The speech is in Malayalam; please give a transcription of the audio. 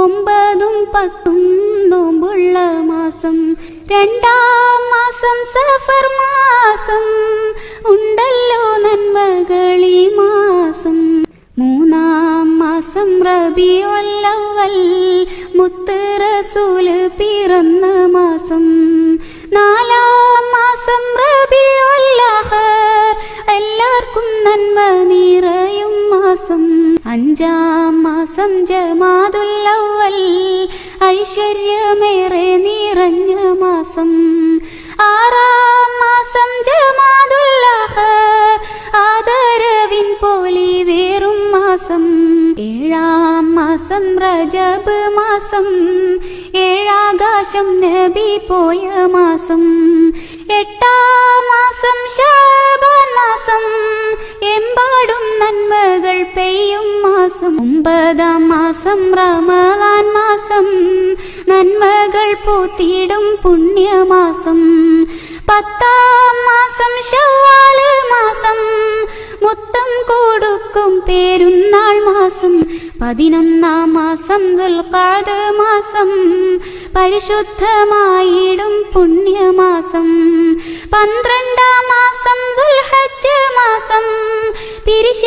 ഒമ്പതും പത്തും നോമ്പുള്ള മാസം രണ്ടാം മാസം സഫർ മാസം ഉണ്ടല്ലോ നന്മകളി മാസം. മൂന്നാം മാസം റബി മുത്ത് റസൂൽ പിറന്ന മാസം. നാലാം മാസം റബിയുല്ലഹർ എല്ലാവർക്കും നന്മ നിറയും മാസം. അഞ്ചാം മാസം ജമാതുല്ലവൽ ഐശ്വര്യമേറെ നിറഞ്ഞ മാസം. ആറാം മാസം ജമാതുല്ലാഹ ആദരവിൻ പോലി വേറും മാസം. ഏഴാം മാസം റജബ് മാസം ഏഴാകാശം നബി പോയ മാസം. എട്ടാം മാസം ഷാബാൻ മാസം ഒമ്പതാം മാസം റമലാൻ മാസം. നന്മകൾ പൂത്തിയിടും പുണ്യമാസം. പത്താം മാസം ഷവാൽ മാസം. മുത്തം കൊടുക്കും പേരുന്നാൾ മാസം. പതിനൊന്നാം മാസം ദുൽഖാദ മാസം. പരിശുദ്ധമായിടും പുണ്യമാസം. പന്ത്രണ്ടാം മാസം ദുൽഹജ്ജ് മാസം. പിരിശ